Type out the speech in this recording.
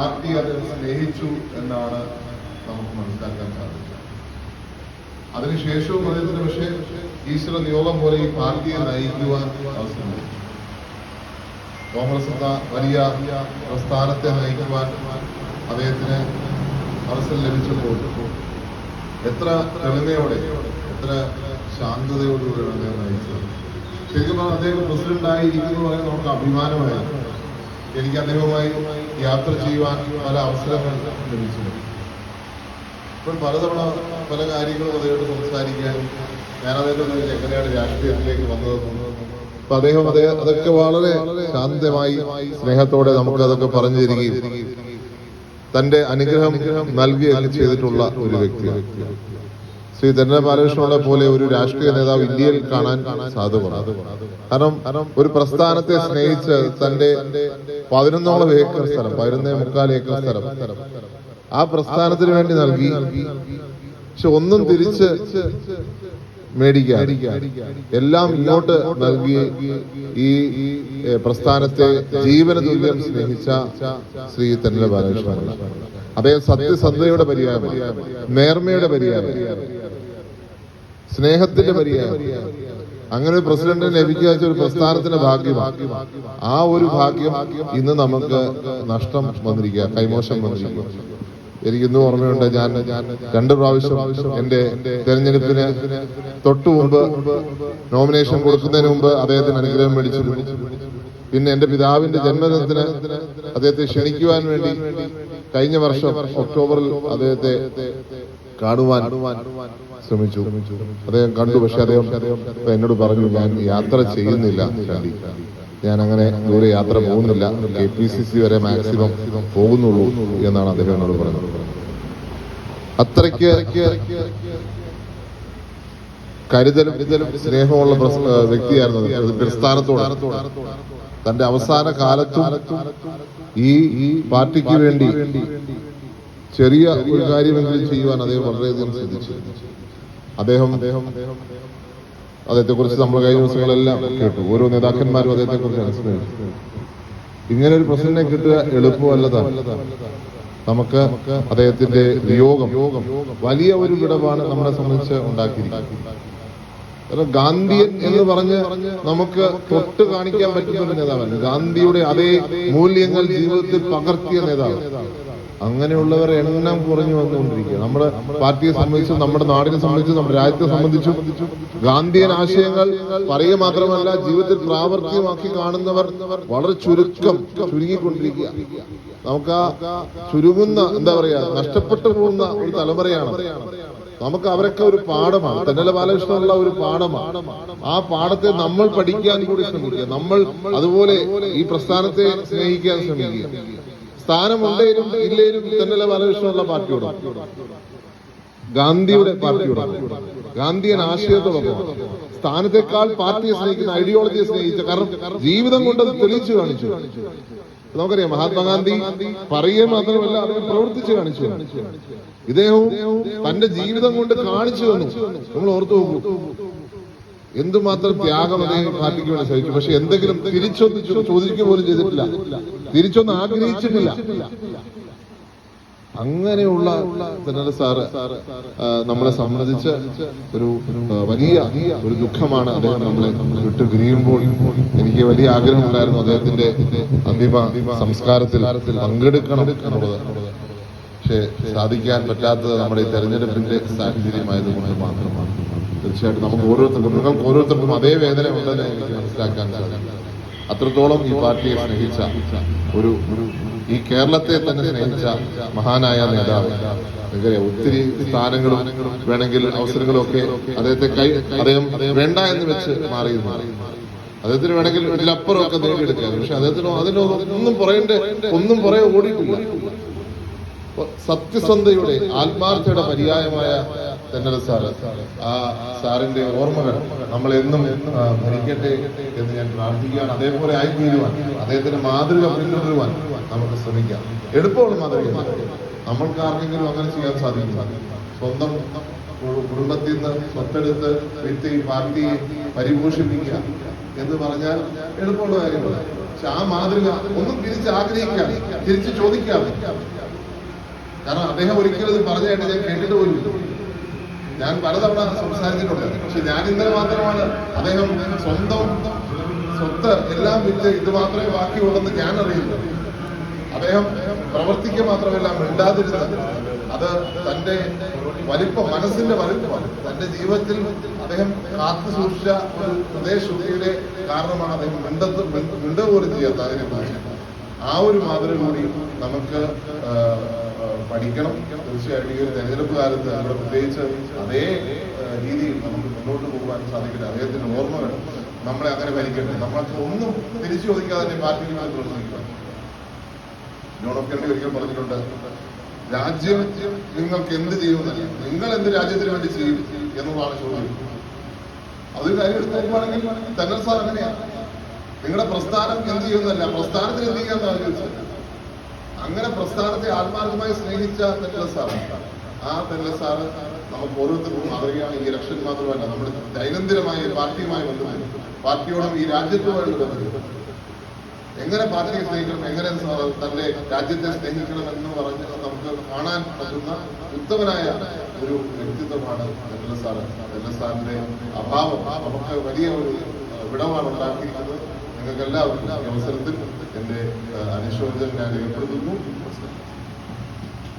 Party അത് സ്നേഹിച്ചു എന്നാണ് നമുക്ക് മനസ്സിലാക്കാൻ സാധിക്കുക അതിനുശേഷവും അദ്ദേഹത്തിന് പക്ഷേ ഈശ്വര നിയോഗം പോലെ ഈ പാർട്ടിയെ നയിക്കുവാൻ അവസരം. കോൺഗ്രസ് വലിയ പ്രസ്ഥാനത്തെ നയിക്കുവാൻ അദ്ദേഹത്തിന് അവസരം ലഭിച്ചപ്പോൾ എത്ര എളിമയോടെ എത്ര ശാന്തതയോടുകൂടിയാണ് അദ്ദേഹം നയിച്ചത്. ശരിക്കും അദ്ദേഹം പ്രസിഡന്റായി ഇരിക്കുന്നു പറയുന്നത് നമുക്ക് അഭിമാനമായിരുന്നു. എനിക്ക് അദ്ദേഹവുമായി യാത്ര ചെയ്യുവാൻ പല അവസരങ്ങൾ ലഭിച്ചു ഇപ്പോൾ പലതവണ പല കാര്യങ്ങളും അദ്ദേഹത്തോട് സംസാരിക്കാൻ ഞാൻ അദ്ദേഹത്തെ എങ്ങനെയാണ് രാഷ്ട്രീയത്തിലേക്ക് വന്നതെന്ന് അപ്പൊ അദ്ദേഹം അദ്ദേഹം അതൊക്കെ വളരെ ശാന്തമായി സ്നേഹത്തോടെ നമുക്ക് അതൊക്കെ പറഞ്ഞു തരികയും തന്റെ അനുഗ്രഹം നൽകുകയൊക്കെ ചെയ്തിട്ടുള്ള ഒരു വ്യക്തി ശ്രീ ധന ബാലകൃഷ്ണനെ പോലെ ഒരു രാഷ്ട്രീയ നേതാവ് ഇന്ത്യയിൽ കാണാൻ സാധുവാണ് കാരണം ഒരു പ്രസ്ഥാനത്തെ സ്നേഹിച്ച് തന്റെ പതിനൊന്നോളം ഏക്കർ സ്ഥലം പതിനൊന്നേ മുക്കാൽ ഏക്കർ സ്ഥലം. ആ പ്രസ്ഥാനത്തിന് വേണ്ടി നൽകി. പക്ഷെ ഒന്നും തിരിച്ച് മേടിക്കാൻ എല്ലാം ഇങ്ങോട്ട് നൽകി ഈ പ്രസ്ഥാനത്തെ ജീവന തുല്യം സ്നേഹിച്ച ശ്രീ തന്നെ ബാലകൃഷ്ണൻ. അദ്ദേഹം സത്യസന്ധതയുടെ പര്യായം നേർമയുടെ പര്യായം സ്നേഹത്തിന്റെ പര്യായം. അങ്ങനെ ഒരു പ്രസിഡന്റ് ലഭിക്കുക ഒരു പ്രസ്ഥാനത്തിന്റെ ഭാഗ്യമാണ്. ആ ഒരു ഭാഗ്യം ഇന്ന് നമുക്ക് നഷ്ടം വന്നിരിക്കുക കൈമോശം വന്നിരിക്കുക. എനിക്ക് ഇന്നും ഓർമ്മയുണ്ട് ഞാൻ രണ്ട് പ്രാവശ്യം എന്റെ തെരഞ്ഞെടുപ്പിന് തൊട്ടു മുമ്പ് നോമിനേഷൻ കൊടുക്കുന്നതിന് മുമ്പ് അദ്ദേഹത്തിന് അനുഗ്രഹം മേടിച്ചിരുന്നു. പിന്നെ എന്റെ പിതാവിന്റെ ജന്മദിനത്തിന് അദ്ദേഹത്തെ ക്ഷണിക്കുവാൻ വേണ്ടി കഴിഞ്ഞ വർഷം ഒക്ടോബറിൽ അദ്ദേഹത്തെ കാണുവാൻ ശ്രമിച്ചു. അദ്ദേഹം കണ്ടു പക്ഷെ അദ്ദേഹം എന്നോട് പറഞ്ഞു ഞാൻ യാത്ര ചെയ്യുന്നില്ല ഞാൻ അങ്ങനെ ദൂരെ യാത്ര പോകുന്നില്ല. കെ പി സി സി വരെ മാക്സിമം പോകുന്നുള്ളൂ എന്നാണ് അദ്ദേഹം എന്നോട് പറഞ്ഞത്. അത്രയ്ക്ക് കരുതലും സ്നേഹമുള്ള വ്യക്തിയായിരുന്നു. പ്രസ്ഥാനത്തോട്. തന്റെ അവസാന കാലത്തും ഈ പാർട്ടിക്ക് വേണ്ടി ചെറിയ ഒരു കാര്യമെങ്കിലും ചെയ്യുവാൻ അദ്ദേഹം വളരെയധികം ശ്രദ്ധിച്ചു. അദ്ദേഹം അദ്ദേഹത്തെ കുറിച്ച് നമ്മൾ കഴിഞ്ഞ ദിവസങ്ങളെല്ലാം കേട്ടു. ഓരോ നേതാക്കന്മാരും അദ്ദേഹത്തെ കുറിച്ച് അനുസ്മരിച്ചു. ഇങ്ങനെ ഒരു പ്രസിഡന്റിനെ കിട്ടുക എളുപ്പമല്ലതാണ്. നമുക്ക് അദ്ദേഹത്തിന്റെ വിയോഗം വലിയ ഒരു വിടവാണ് നമ്മളെ സംബന്ധിച്ച് ഉണ്ടാക്കിയിരിക്കുന്നത്. ഗാന്ധിയൻ എന്ന് പറഞ്ഞ് നമുക്ക് തൊട്ട് കാണിക്കാൻ പറ്റുന്ന ഒരു നേതാവല്ല. ഗാന്ധിയുടെ അതേ മൂല്യങ്ങൾ ജീവിതത്തിൽ പകർത്തിയ നേതാവ്. അങ്ങനെയുള്ളവരെ എണ്ണം കുറഞ്ഞു വന്നുകൊണ്ടിരിക്കുക നമ്മുടെ പാർട്ടിയെ സംബന്ധിച്ചും നമ്മുടെ നാടിനെ സംബന്ധിച്ചും നമ്മുടെ രാജ്യത്തെ സംബന്ധിച്ചും ഗാന്ധിയൻ ആശയങ്ങൾ പറയുക മാത്രമല്ല ജീവിതത്തിൽ പ്രാവർത്തികമാക്കി കാണുന്നവർ വളരെ ചുരുക്കം ചുരുങ്ങിക്കൊണ്ടിരിക്കുക. നമുക്ക് ആ ചുരുങ്ങുന്ന എന്താ പറയാ നഷ്ടപ്പെട്ടു പോകുന്ന ഒരു തലമുറയാണ്. നമുക്ക് അവരൊക്കെ ഒരു പാഠമാണ്. തെന്നല ബാലകൃഷ്ണനുള്ള ഒരു പാഠമാണ്. ആ പാഠത്തെ നമ്മൾ പഠിക്കാൻ കൂടി ശ്രമിക്കുക. നമ്മൾ അതുപോലെ ഈ പ്രസ്ഥാനത്തെ സ്നേഹിക്കാൻ ശ്രമിക്കുക. സ്ഥാനമുണ്ടേലും ഇല്ലേലും തെന്നല ബാലകൃഷ്ണനുള്ള പാർട്ടിയോട് ഗാന്ധിയുടെ പാർട്ടിയോട് ഗാന്ധിയൻ ആശയത്തോടൊപ്പം സ്ഥാനത്തെക്കാൾ പാർട്ടിയെ സ്നേഹിക്കുന്ന ഐഡിയോളജിയെ സ്നേഹിച്ച കാരണം ജീവിതം കൊണ്ട് തെളിയിച്ചു കാണിച്ചു. നമുക്കറിയാം മഹാത്മാഗാന്ധി പറയുക മാത്രമല്ല അദ്ദേഹം പ്രവർത്തിച്ചു കാണിച്ചു ഇദ്ദേഹവും തന്റെ ജീവിതം കൊണ്ട് കാണിച്ചു തന്നു. നമ്മൾ ഓർത്തു നോക്കൂ. എന്തുമാത്രം ത്യാഗം അദ്ദേഹം പാർട്ടിക്ക് വേണ്ടി സഹിച്ചു പക്ഷെ എന്തെങ്കിലും തിരിച്ചൊന്ന് ചോദിക്കുക പോലും ചെയ്തിട്ടില്ല. തിരിച്ചൊന്ന് ആഗ്രഹിച്ചിട്ടില്ല. അങ്ങനെയുള്ള തെന്നല സാറ് നമ്മളെ സംബന്ധിച്ച് ഒരു വലിയ ഒരു ദുഃഖമാണ് അദ്ദേഹം നമ്മളെ വിട്ടു പിരിയുമ്പോൾ. എനിക്ക് വലിയ ആഗ്രഹമുണ്ടായിരുന്നു അദ്ദേഹത്തിന്റെ അന്തിമ സംസ്കാരത്തിൽ പങ്കെടുക്കണം എന്നുള്ളത്. പക്ഷേ സാധിക്കാൻ പറ്റാത്തത് നമ്മുടെ ഈ തെരഞ്ഞെടുപ്പിന്റെ സാഹചര്യമായതുകൊണ്ട് മാത്രമാണ്. തീർച്ചയായിട്ടും നമുക്ക് ഓരോരുത്തർക്കും നിങ്ങൾക്ക് ഓരോരുത്തർക്കും അതേ വേദന ഉണ്ടെന്ന് എനിക്ക് മനസ്സിലാക്കാൻ സാധിക്കും. അത്രത്തോളം ഈ പാർട്ടിയെ സ്നേഹിച്ച ഒരു ഈ കേരളത്തെ തന്നെ സ്നേഹിച്ച മഹാനായ നേതാവ്. ഒത്തിരി സ്ഥാനങ്ങളും വേണമെങ്കിൽ അവസരങ്ങളും ഒക്കെ അദ്ദേഹത്തെ കൈ അദ്ദേഹം വേണ്ട എന്ന് വെച്ച് മാറി അദ്ദേഹത്തിന് വേണമെങ്കിൽ ഇതിലപ്പുറം ഒക്കെ നേടിയെടുക്കാം പക്ഷെ അദ്ദേഹത്തിന് അതിനൊന്നും ഒന്നും പറയണ്ടേ ഒന്നും പറയാൻ ഓടിയിട്ടില്ല. സത്യസന്ധയുടെ ആത്മാർത്ഥയുടെ പര്യായമായ തെന്നല സാറ്. ആ സാറിന്റെ ഓർമ്മകൾ നമ്മൾ എന്നും ഭരിക്കട്ടെ എന്ന് ഞാൻ പ്രാർത്ഥിക്കുകയാണ്. അതേപോലെ ആയി തീരുവാൻ അദ്ദേഹത്തിന്റെ മാതൃക പിന്തുടരുവാൻ നമുക്ക് ശ്രമിക്കാം. എളുപ്പമുള്ള മാതൃക. നമ്മൾക്ക് ആർക്കെങ്കിലും അങ്ങനെ ചെയ്യാൻ സാധിക്കും സ്വന്തം കുടുംബത്തിൽ നിന്ന് സ്വത്തെടുത്ത് വ്യക്തി പാർട്ടിയെ പരിപോഷിപ്പിക്കുക എന്ന് പറഞ്ഞാൽ എളുപ്പമുള്ള കാര്യമാണ് പക്ഷെ ആ മാതൃക ഒന്നും തിരിച്ച് ആഗ്രഹിക്കാം തിരിച്ച് ചോദിക്കാം കാരണം അദ്ദേഹം ഒരിക്കലും ഇത് പറഞ്ഞായിട്ട് ഞാൻ കേട്ടിട്ട് പോലും ഞാൻ പലതവണ സംസാരിച്ചിട്ടുണ്ട്. പക്ഷെ ഞാൻ ഇന്നലെ മാത്രമാണ് അദ്ദേഹം സ്വന്തം സ്വത്ത് എല്ലാം വിറ്റ് ഇത് മാത്രമേ ബാക്കിയുള്ളെന്ന് ഞാൻ അറിയില്ല അദ്ദേഹം പ്രവർത്തിക്കുക മാത്രമല്ല മിണ്ടാതിരുന്നത്. അത് തന്റെ വലിപ്പം മനസ്സിന്റെ വലിപ്പമാണ്. തന്റെ ജീവിതത്തിൽ അദ്ദേഹം കാത്തു സൂക്ഷിച്ച ഒരു ഹൃദയശുദ്ധിയുടെ കാരണമാണ് അദ്ദേഹം മിണ്ടത്ത് മിണ്ട പോലും ചെയ്യാത്ത അതിനെ ആ ഒരു മാതൃക കൂടി നമുക്ക് പഠിക്കണം. തീർച്ചയായിട്ടും ഈ ഒരു തെരഞ്ഞെടുപ്പ് കാലത്ത് അവിടെ പ്രത്യേകിച്ച് അതേ രീതിയിൽ നമുക്ക് മുന്നോട്ട് പോകാൻ സാധിക്കില്ല അദ്ദേഹത്തിന് ഓർമ്മ വേണം നമ്മളെ അങ്ങനെ ഭരിക്കട്ടെ. നമ്മളൊക്കെ ഒന്നും തിരിച്ചു ചോദിക്കാതെ തന്നെ പാർട്ടിക്ക് വേണ്ടി പ്രവർത്തിക്കുക ജോൺ ഒരിക്കൽ പറഞ്ഞിട്ടുണ്ട്. രാജ്യം നിങ്ങൾക്ക് എന്ത് ചെയ്യുമെന്നല്ല. നിങ്ങൾ എന്ത് രാജ്യത്തിന് വേണ്ടി ചെയ്യും എന്നുള്ളതാണ് ചോദ്യം. അതൊരു കാര്യം എടുത്ത് നോക്കുവാണെങ്കിൽ തന്നെ സാർ അങ്ങനെയാണ് നിങ്ങളുടെ പ്രസ്ഥാനം എന്ത് ചെയ്യുന്നല്ല പ്രസ്ഥാനത്തിന് എന്ത് ചെയ്യാന്നാണ് ചോദിച്ചത് അങ്ങനെ പ്രസ്ഥാനത്തെ ആത്മാർത്ഥമായി സ്നേഹിച്ച തെല്ല സാറ് ആ തെല്ല സാറ് നമുക്ക് ഓരോരുത്തർക്കും അറിയുകയാണ് ഈ ഇലക്ഷൻ മാത്രമല്ല നമ്മുടെ ദൈനംദിനമായ പാർട്ടിയുമായി ബന്ധപ്പെട്ട് പാർട്ടിയോടും ഈ രാജ്യത്തുമായിട്ട് ബന്ധപ്പെട്ട്. എങ്ങനെ പാർട്ടിയെ സ്നേഹിക്കണം എങ്ങനെ തന്റെ രാജ്യത്തെ സ്നേഹിക്കണം എന്ന് പറഞ്ഞ് നമുക്ക് കാണാൻ പറ്റുന്ന ഉത്തമനായ ഒരു വ്യക്തിത്വമാണ് തെല്ല സാറ് തെല്ല സാറിന്റെ അഭാവം നമുക്ക് വലിയ ഒരു വിടവാണ് ഉണ്ടാക്കിയിരിക്കുന്നത്. നിങ്ങൾക്ക് എല്ലാവർക്കും അവസരത്തിൽ എന്റെ അനുശോചനം ഞാൻ രേഖപ്പെടുത്തുന്നു.